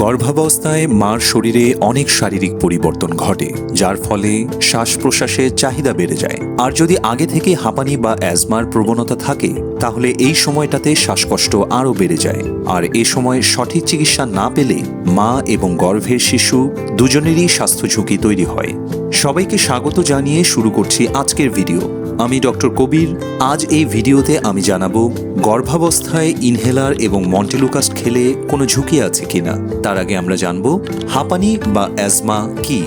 গর্ভাবস্থায় মার শরীরে অনেক শারীরিক পরিবর্তন ঘটে, যার ফলে শ্বাস প্রশ্বাসের চাহিদা বেড়ে যায়। আর যদি আগে থেকে হাঁপানি বা অ্যাজমার প্রবণতা থাকে, তাহলে এই সময়টাতে শ্বাসকষ্ট আরও বেড়ে যায়। আর এ সময় সঠিক চিকিৎসা না পেলে মা এবং গর্ভের শিশু দুজনেরই স্বাস্থ্য ঝুঁকি তৈরি হয়। সবাইকে স্বাগত জানিয়ে শুরু করছি আজকের ভিডিও। আমি ডক্টর কবির, আজ এই ভিডিওতে আমি জানাব গর্ভাবস্থায় ইনহেলার এবং মন্টেলুকাস্ট খেলে কোনো ঝুঁকি আছে কিনা। তার আগে আমরা জানব হাঁপানি বা অ্যাজমা কি?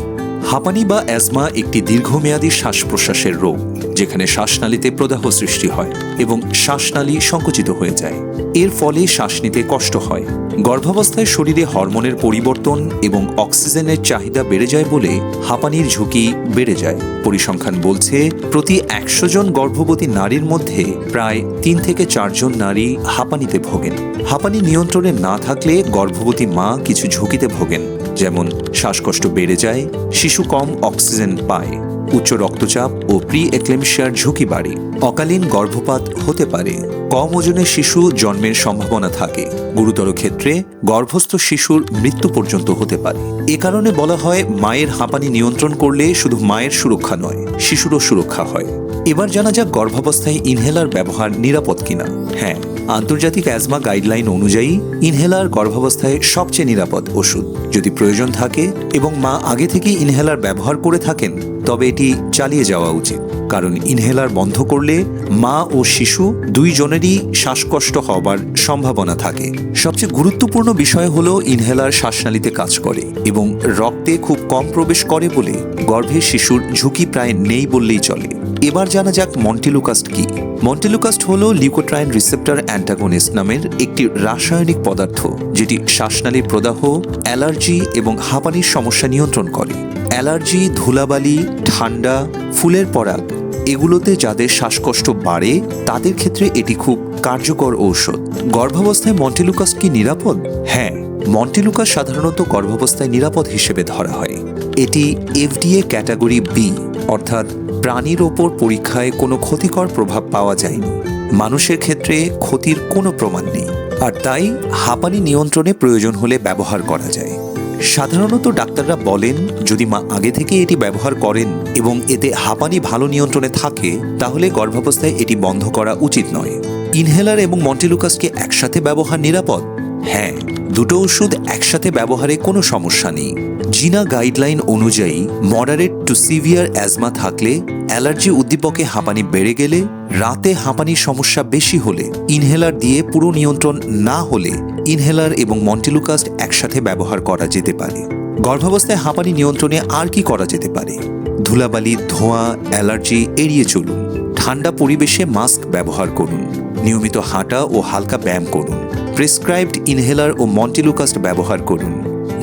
হাঁপানি বা অ্যাজমা একটি দীর্ঘমেয়াদী শ্বাস প্রশ্বাসের রোগ, যেখানে শ্বাসনালীতে প্রদাহ সৃষ্টি হয় এবং শ্বাসনালী সংকুচিত হয়ে যায়। এর ফলে শ্বাস নিতে কষ্ট হয়। গর্ভাবস্থায় শরীরে হরমোনের পরিবর্তন এবং অক্সিজেনের চাহিদা বেড়ে যায় বলে হাঁপানির ঝুঁকি বেড়ে যায়। পরিসংখ্যান বলছে, প্রতি একশো জন গর্ভবতী নারীর মধ্যে প্রায় তিন থেকে চারজন নারী হাঁপানিতে ভোগেন। হাঁপানি নিয়ন্ত্রণে না থাকলে গর্ভবতী মা কিছু ঝুঁকিতে ভোগেন। যেমন শ্বাসকষ্ট বেড়ে যায়, শিশু কম অক্সিজেন পায়, উচ্চ রক্তচাপ ও প্রি এক্লেমশিয়ার ঝুঁকি বাড়ে। অকালীন গর্ভপাত হতে পারে। কম ওজনের শিশু জন্মের সম্ভাবনা থাকে। গুরুতর ক্ষেত্রে গর্ভস্থ শিশুর মৃত্যু পর্যন্ত হতে পারে। এ কারণে বলা হয় মায়ের হাঁপানি নিয়ন্ত্রণ করলে শুধু মায়ের সুরক্ষা নয়, শিশুরও সুরক্ষা হয়। এবার জানা যাক গর্ভাবস্থায় ইনহেলার ব্যবহার নিরাপদ কিনা? হ্যাঁ আন্তর্জাতিক অ্যাজমা গাইডলাইন অনুযায়ী, ইনহেলার গর্ভাবস্থায় সবচেয়ে নিরাপদ ওষুধ। যদি প্রয়োজন থাকে এবং মা আগে থেকেই ইনহেলার ব্যবহার করে থাকেন তবে এটি চালিয়ে যাওয়া উচিত, কারণ ইনহেলার বন্ধ করলে মা ও শিশু দুইজনেরই শ্বাসকষ্ট হবার সম্ভাবনা থাকে। সবচেয়ে গুরুত্বপূর্ণ বিষয় হল ইনহেলার শ্বাসনালীতে কাজ করে এবং রক্তে খুব কম প্রবেশ করে বলে গর্ভে শিশুর ঝুঁকি প্রায় নেই বললেই চলে। এবার জানা যাক মন্টিলুকাস্ট কি। মন্টেলুকাস্ট হল লিউকোট্রাইন রিসেপ্টর অ্যান্টাগনিস্ট নামের একটি রাসায়নিক পদার্থ, যেটি শ্বাসনালীর প্রদাহ, অ্যালার্জি এবং হাঁপানির সমস্যা নিয়ন্ত্রণ করে। অ্যালার্জি, ধুলাবালি, ঠান্ডা, ফুলের পরাগ, এগুলোতে যাদের শ্বাসকষ্ট বাড়ে, তাদের ক্ষেত্রে এটি খুব কার্যকর ঔষধ। গর্ভাবস্থায় মন্টেলুকাস কি নিরাপদ? হ্যাঁ মন্টেলুকাস সাধারণত গর্ভাবস্থায় নিরাপদ হিসেবে ধরা হয়। এটি এফডিএ ক্যাটাগরি বি, অর্থাৎ প্রাণীর ওপর পরীক্ষায় কোনো ক্ষতিকর প্রভাব পাওয়া যায়নি। মানুষের ক্ষেত্রে ক্ষতির কোনো প্রমাণ নেই। আর তাই হাঁপানি নিয়ন্ত্রণে প্রয়োজন হলে ব্যবহার করা যায়। সাধারণত ডাক্তাররা বলেন, যদি মা আগে থেকে এটি ব্যবহার করেন এবং এতে হাঁপানি ভালো নিয়ন্ত্রণে থাকে, তাহলে গর্ভাবস্থায় এটি বন্ধ করা উচিত নয়। ইনহেলার এবং মন্টিলুকাসকে একসাথে ব্যবহার নিরাপদ। হ্যাঁ দুটো ওষুধ একসাথে ব্যবহারে কোনো সমস্যা নেই। জিনা গাইডলাইন অনুযায়ী, মডারেট টু সিভিয়ার অ্যাজমা থাকলে অ্যালার্জি উদ্দীপকে হাঁপানি বেড়ে গেলে, রাতে হাঁপানির সমস্যা বেশি হলে, ইনহেলার দিয়ে পুরো নিয়ন্ত্রণ না হলে ইনহেলার এবং মন্টিলুকাস্ট একসাথে ব্যবহার করা যেতে পারে। গর্ভাবস্থায় হাঁপানি নিয়ন্ত্রণে আর কি করা যেতে পারে? ধুলাবালি, ধোঁয়া, অ্যালার্জি, এড়িয়ে চলুন। ঠান্ডা পরিবেশে মাস্ক ব্যবহার করুন। নিয়মিত হাঁটা ও হালকা ব্যায়াম করুন। প্রেসক্রাইবড ইনহেলার ও মন্টিলুকাস্ট ব্যবহার করুন।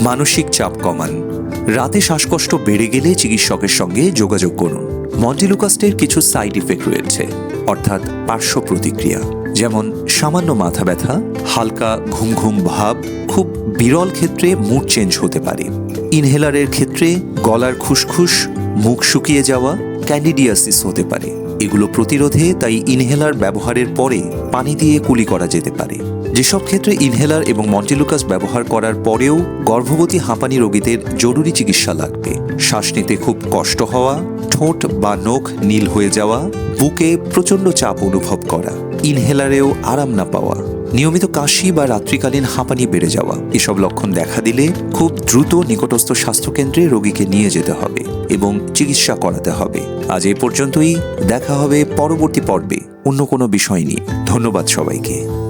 মানসিক চাপ কমান। রাতে শ্বাসকষ্ট বেড়ে গেলে চিকিৎসকের সঙ্গে যোগাযোগ করুন। মন্টিলুকাস্টের কিছু সাইড ইফেক্ট রয়েছে, অর্থাৎ পার্শ্ব প্রতিক্রিয়া, যেমন সামান্য মাথা ব্যথা, হালকা ঘুম ঘুম ভাব, খুব বিরল ক্ষেত্রে মুড চেঞ্জ হতে পারে। ইনহেলারের ক্ষেত্রে গলার খুসখুস মুখ শুকিয়ে যাওয়া, ক্যান্ডিডিয়াসিস হতে পারে। এগুলো প্রতিরোধে তাই ইনহেলার ব্যবহারের পরে পানি দিয়ে কুলি করা যেতে পারে। যেসব ক্ষেত্রে ইনহেলার এবং মন্টিলুকাস ব্যবহার করার পরেও গর্ভবতী হাঁপানি রোগীদের জরুরি চিকিৎসা লাগবে। শ্বাস নিতে খুব কষ্ট হওয়া, ঠোঁট বা নখ নীল হয়ে যাওয়া, বুকে প্রচণ্ড চাপ অনুভব করা, ইনহেলারেও আরাম না পাওয়া। নিয়মিত কাশি বা রাত্রিকালীন হাঁপানি বেড়ে যাওয়া। এসব লক্ষণ দেখা দিলে খুব দ্রুত নিকটস্থ স্বাস্থ্যকেন্দ্রে রোগীকে নিয়ে যেতে হবে এবং চিকিৎসা করাতে হবে। আজ এ পর্যন্তই। দেখা হবে পরবর্তী পর্বে। অন্য কোনো বিষয় নিয়ে। ধন্যবাদ সবাইকে।